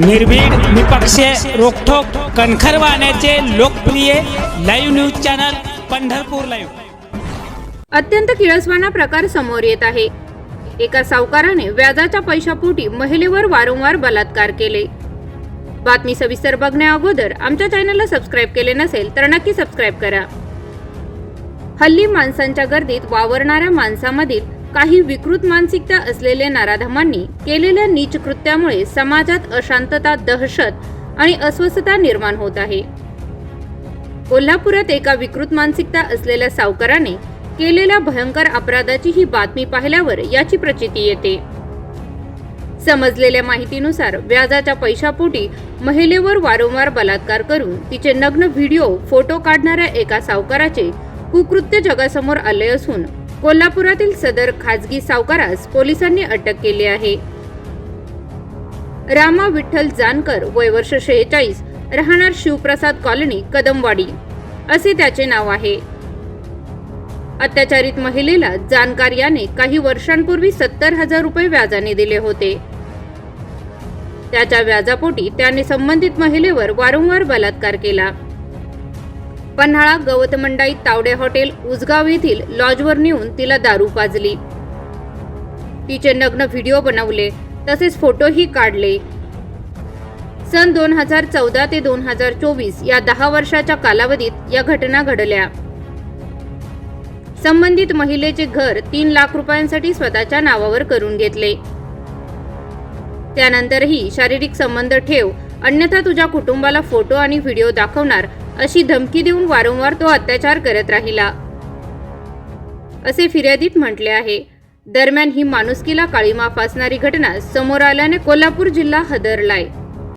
निर्भीड निपक्ष रोखोक कणखर वाहण्याचे लोकप्रिय live news channel Pandharpur live अत्यंत किळसवाना प्रकार समोर येत आहे. एका सावकाराने व्याजाच्या पैशापोटी महिलेवर वारंवार बलात्कार केले. बातमी सविस्तर बघण्या अगोदर आमच्या चॅनलला सबस्क्राईब केले नसेल तर नक्की सबस्क्राईब करा. हल्ली माणसांच्या गर्दीत वावरणाऱ्या माणसामधील काही विकृत मानसिकता असलेले नाराधमांनी केलेल्या नीच कृत्यामुळे समाजात अशांतता दहशत आणि अस्वस्थता निर्माण होत आहे. कोल्हापुरात एका विकृत मानसिकता असलेल्या सावकाराने केलेल्या भयंकर अपराधाची ही बातमी पाहिल्यावर याची प्रचिती येते. समजलेल्या माहितीनुसार व्याजाच्या पैशापोटी महिलेवर वारंवार बलात्कार करून तिचे नग्न व्हिडिओ फोटो काढणाऱ्या एका सावकाराचे कुकृत्य जगासमोर आले असून कोल्हापुरातील सदर खाजगी सावकारास पोलिसांनी अटक केली आहे. रामा विठ्ठल जानकर वय वर्ष शेहेचाळीस राहणार शिवप्रसाद कॉलनी कदमवाडी असे त्याचे नाव आहे. अत्याचारित महिलेला जानकार याने काही वर्षांपूर्वी सत्तर हजार रुपये व्याजाने दिले होते. त्याच्या व्याजापोटी त्याने संबंधित महिलेवर वारंवार बलात्कार केला. पन्हाळा गवतमंडाई तावडे हॉटेल उजगाव येथील लॉजवर नेऊन तिला दारू पाजली. तिचे नग्न व्हिडिओ बनवले तसेच फोटोही काढले. सन दोन हजार चौदा ते दोन हजार चोवीस या दहा वर्षाच्या कालावधीत या घटना घडल्या. संबंधित महिलेचे घर तीन लाख रुपयांसाठी स्वतःच्या नावावर करून घेतले. त्यानंतरही शारीरिक संबंध ठेव अन्यथा तुझ्या कुटुंबाला फोटो आणि व्हिडिओ दाखवणार अशी धमकी देऊन वारंवार तो अत्याचार करत राहिला. असे फिर्यादीत म्हटले आहे. दरम्यान ही माणुसकीला काळीमा फासणारी घटना समोर आल्याने कोल्हापूर जिल्हा हदरलाय.